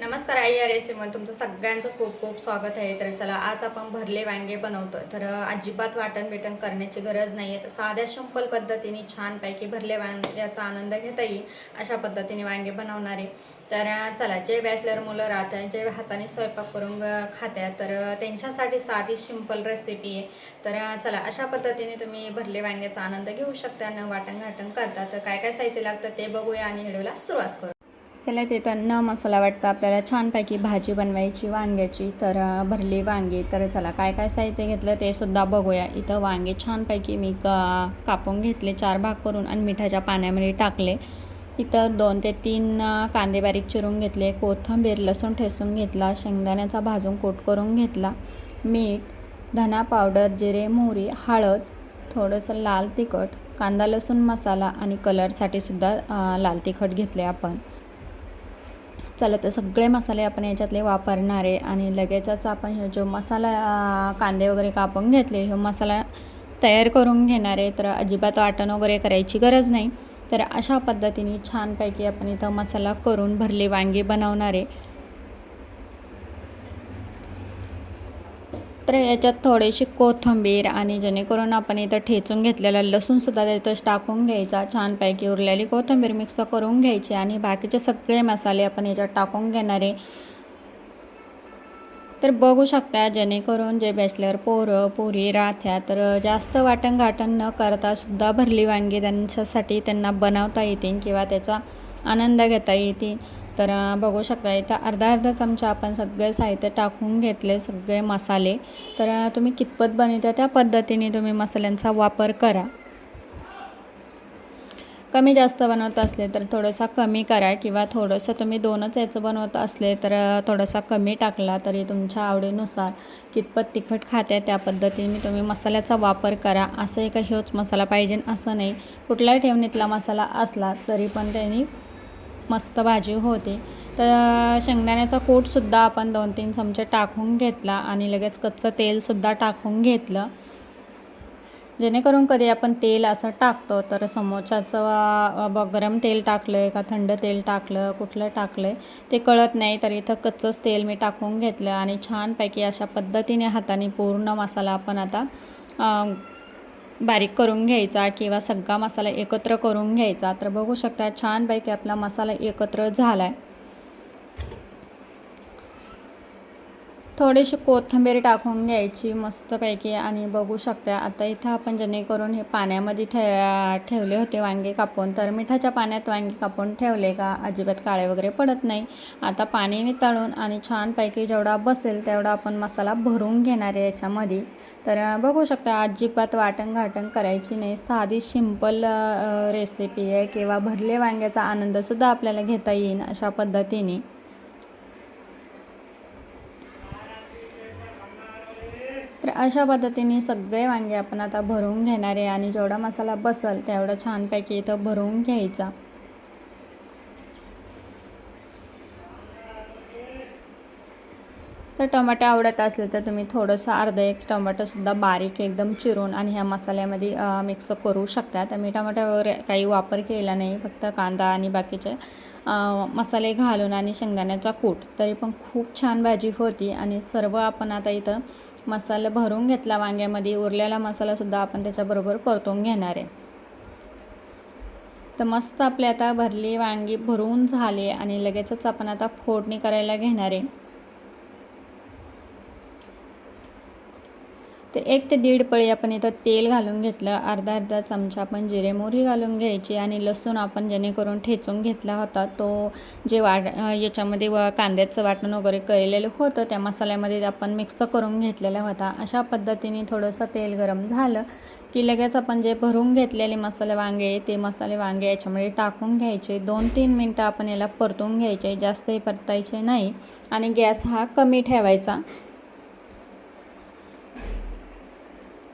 नमस्कार आई या रेसिपीमध्ये तुमचं सगळ्यांचं खूप खूप स्वागत आहे. तर चला आज आपण भरले वांगे बनवतोय. तर अजिबात वाटण बिटण करण्याची गरज नाही आहे तर साध्या सिंपल पद्धतीने छानपैकी भरले वांग्याचा आनंद घेता येईल अशा पद्धतीने वांगे बनवणारे. तर चला जे बॅचलर मुलं राहतात जे हाताने स्वयंपाक करून खात्या तर त्यांच्यासाठी साधी सिंपल रेसिपी आहे. तर चला अशा पद्धतीने तुम्ही भरले वांग्याचा आनंद घेऊ शकता न वाटण घाटण करता. तर काय काय साहित्य लागतं ते बघूया आणि व्हिडिओला सुरुवात करू. चला ते न मसाला वाटतं. आपल्याला छानपैकी भाजी बनवायची वांग्याची तर भरली वांगी. तर चला काय काय साहित्य घेतलं ते सुद्धा बघूया. इथं वांगे छानपैकी मी का कापून घेतले चार भाग करून आणि मिठाच्या पाण्यामध्ये टाकले. इथं दोन ते तीन कांदे बारीक चिरून घेतले कोथिंबीर लसूण ठेसून घेतला शेंगदाण्याचा भाजून कोट करून घेतला मीठ धना पावडर जिरे मोहरी हळद थोडंसं लाल तिखट कांदा लसूण मसाला आणि कलरसाठी सुद्धा लाल तिखट घेतले आपण. चला तर सगळे मसाले आपण याच्यातले वापरणार आहे आणि लगेचच आपण हे जो मसाला कांदे वगैरे कापून घेतले हे मसाला तयार करून घेणार आहे. तर अजिबात वाटण वगैरे करायची गरज नाही. तर अशा पद्धतीने छानपैकी आपण इथं मसाला करून भरले वांगी बनवणार आहे. तर याच्यात थोडीशी कोथिंबीर आणि जेणेकरून आपण इथं ठेचून घेतलेला लसूणसुद्धा त्यातच टाकून घ्यायचा. छानपैकी उरलेली कोथिंबीर मिक्स करून घ्यायची आणि बाकीचे सगळे मसाले आपण याच्यात टाकून घेणार आहे. तर बघू शकता जेणेकरून जे बॅचलर पोरं पोरी राहत्या तर जास्त वाटण घाटण न करता सुद्धा भरली वांगी त्यांच्यासाठी त्यांना बनवता येतील किंवा त्याचा आनंद घेता येतील. तर बघू शकता इथं अर्धा अर्धा चमचा आपण सगळे साहित्य टाकून घेतले सगळे मसाले. तर तुम्ही कितपत बनवता त्या पद्धतीने तुम्ही मसाल्यांचा वापर करा. कमी जास्त बनवत असले तर थोडंसं कमी करा किंवा थोडंसं तुम्ही दोनच याचं बनवत असले तर अ, थोडासा कमी टाकला तरी तुमच्या आवडीनुसार कितपत तिखट खात्या त्या पद्धतीने तुम्ही मसाल्याचा वापर करा. असं एक हेच मसाला पाहिजे असं नाही. कुठल्याही ठेवणीतला मसाला असला तरी पण त्यांनी मस्त भाजी होते. तर शेंगदाण्याचा कूटसुद्धा आपण दोन तीन चमचे टाकून घेतला आणि लगेच कच्चं तेलसुद्धा टाकून घेतलं. जेणेकरून कधी आपण तेल असं टाकतो तर समोरच्याचं ब गरम तेल टाकलं आहे का थंड तेल टाकलं कुठलं टाकलं आहे ते कळत नाही. तर इथं कच्चंच तेल मी टाकून घेतलं आणि छानपैकी अशा पद्धतीने हाताने पूर्ण मसाला आपण आता बारीक करून घ्यायचा किंवा सगळा मसाला एकत्र करून घ्यायचा. तर बघू शकता छानपैकी आपला मसाला एकत्र झाला आहे थोडीशी कोथिंबीर टाकून घ्यायची मस्तपैकी आणि बघू शकता आता इथं आपण जेणेकरून हे पाण्यामध्ये ठे ठेवले होते वांगे कापून. तर मिठाच्या पाण्यात वांगे कापून ठेवले का अजिबात काळे वगैरे पडत नाही. आता पाणी नितळून आणि छानपैकी जेवढा बसेल तेवढा आपण मसाला भरून घेणार आहे याच्यामध्ये. तर बघू शकता अजिबात वाटण घाटण करायची नाही. साधी सिंपल रेसिपी आहे किंवा भरले वांग्याचा आनंदसुद्धा आपल्याला घेता येईल अशा पद्धतीने. अशा पद्धतीने सगळे वांगे आपण आता भरून घेणार आहे आणि जेवढा मसाला बसल तेवढा छानपैकी इथं भरून घ्यायचा. तर टमाटे आवडत असले तर तुम्ही थोडंसं अर्धं एक टमाटोसुद्धा बारीक एकदम चिरून आणि ह्या मसाल्यामध्ये मिक्स करू शकता. तर मी टमाटा वगैरे काही वापर केला नाही फक्त कांदा आणि बाकीचे मसाले घालून आणि शेंगदाण्याचा कूट. तरी पण खूप छान भाजी होती आणि सर्व आपण आता इथं मसाला भरून घेतला वांग्यामध्ये. उरलेला मसालासुद्धा आपण त्याच्याबरोबर परतून घेणार आहे. तर मस्त आपली आता भरली वांगी भरून झाले आणि लगेचच आपण आता फोडणी करायला घेणार आहे. ते एक ते दीड पळी आपण इथं तेल घालून घेतलं अर्धा अर्धा चमचा आपण जिरे मोहरी घालून घ्यायची आणि लसूण आपण जेणेकरून ठेचून घेतला होता. तो जे वाट याच्यामध्ये व कांद्याचं वाटण वगैरे केलेलं होतं त्या मसाल्यामध्ये आपण मिक्स करून घेतलेला होता. अशा पद्धतीने थोडंसं तेल गरम झालं की लगेच आपण जे भरून घेतलेले मसाले वांगे ते मसाले वांगे याच्यामध्ये टाकून घ्यायचे. दोन तीन मिनटं आपण याला परतून घ्यायचे जास्तही परतायचे नाही आणि गॅस हा कमी ठेवायचा.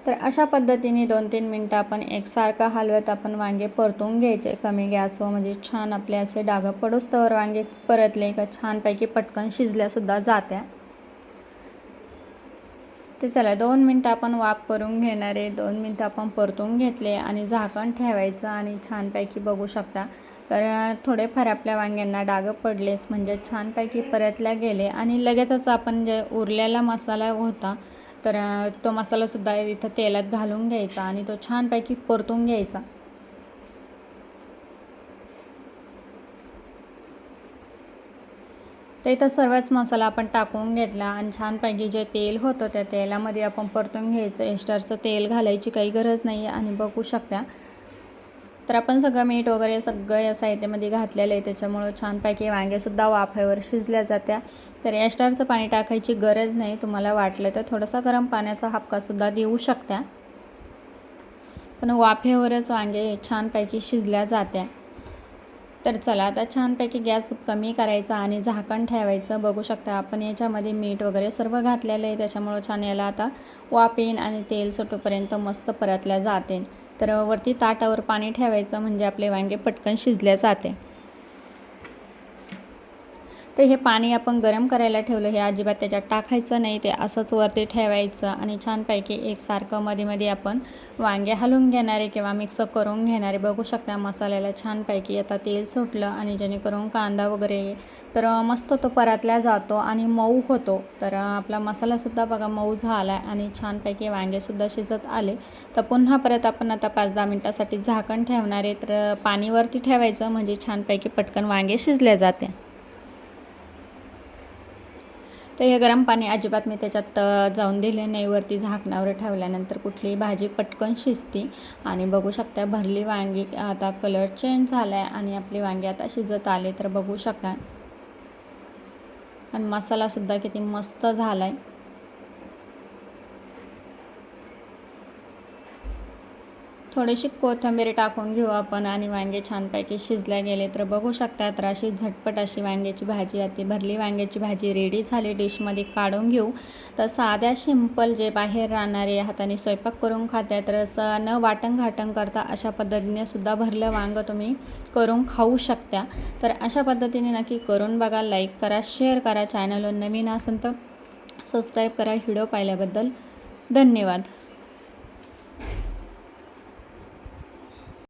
तर अशा पद्धतीने दोन तीन मिनटं आपण एकसारखं हलवत आपण वांगे परतून घ्यायचे. कमी गॅसवर म्हणजे छान आपले असे डाग पडूस तर वांगे परतले का छानपैकी पटकन शिजल्यासुद्धा जात्या. ते चला दोन मिनटं आपण वाफ करून घेणार आहे. दोन मिनटं आपण परतून घेतले आणि झाकण ठेवायचं आणि छानपैकी बघू शकता. तर थोडेफार आपल्या वांग्यांना डागं पडलेस म्हणजे छानपैकी परतल्या गेले आणि लगेचच आपण जे उरलेला मसाला होता तर तो मसालासुद्धा इथं तेलात घालून घ्यायचा आणि तो छानपैकी परतून घ्यायचा. तर इथं सर्वच मसाला आपण टाकून घेतला आणि छानपैकी जे तेल होतं त्या तेलामध्ये आपण परतून घ्यायचं. एस्टरचं तेल घालायची काही गरज नाही आणि बघू शकता. तर आपण सगळं मीठ वगैरे सगळं या साहित्यामध्ये घातलेलं आहे. त्याच्यामुळं छानपैकी वांगेसुद्धा वाफेवर शिजल्या जात्या. तर एस्टरचं पाणी टाकायची गरज नाही तुम्हाला वाटलं तर थोडासा गरम पाण्याचा हापकासुद्धा देऊ शकता पण वाफेवरच वांगे छानपैकी शिजल्या जात्या. तर चला आता छानपैकी गॅस कमी करायचा आणि झाकण ठेवायचं. बघू शकता आपण याच्यामध्ये मीठ वगैरे सर्व घातलेलं आहे. त्याच्यामुळं छान याला आता वाफ येईन आणि तेल सुटूपर्यंत मस्त परतल्या जाते तर वरती ताटावर पाणी ठेवायचं म्हणजे आपले वांगे पटकन शिजल्या जाते. तर हे पाणी आपण गरम करायला ठेवलं. हे अजिबात त्याच्यात टाकायचं नाही. ते असंच वरती ठेवायचं आणि छानपैकी एकसारखं मध्ये मध्ये आपण वांगे हलवून घेणारे किंवा मिक्स करून घेणारे बघू शकता मसाल्याला छानपैकी आता तेल सुटलं आणि जेणेकरून कांदा वगैरे तर मस्त तो परतला जातो आणि मऊ होतो. तर आपला मसालासुद्धा बघा मऊ झाला आहे आणि छानपैकी वांगेसुद्धा शिजत आले. तर पुन्हा परत आपण आता पाच दहा मिनटासाठी झाकण ठेवणार आहे. तर पाणीवरती ठेवायचं म्हणजे छानपैकी पटकन वांगे शिजले जाते. तर हे गरम पाणी अजिबात मी त्याच्यात जाऊन दिले नाही. वरती झाकणावर ठेवल्यानंतर कुठलीही भाजी पटकन शिजते. आणि बघू शकता भरली वांगी आता कलर चेंज झाला आहे आणि आपली वांगी आता शिजत आले तर बघू शकाल. आणि मसालासुद्धा किती मस्त झाला आहे थोडीशी कोथिंबीर टाकून घेऊ आपण आणि वांगे छानपैकी शिजल्या गेले तर बघू शकता तर अशी झटपट अशी वांग्याची भाजी आती भरली वांग्याची भाजी रेडी झाली. डिशमध्ये काढून घेऊ. तर साध्या सिंपल जे बाहेर राहणारे हाताने स्वयंपाक करून खात्या तर असं न वाटण घाटण करता अशा पद्धतीने सुद्धा भरलं वांगं तुम्ही करून खाऊ शकता. तर अशा पद्धतीने नक्की करून बघा लाईक करा शेअर करा. चॅनलवर नवीन असेल तर सबस्क्राईब करा. व्हिडिओ पाहिल्याबद्दल धन्यवाद.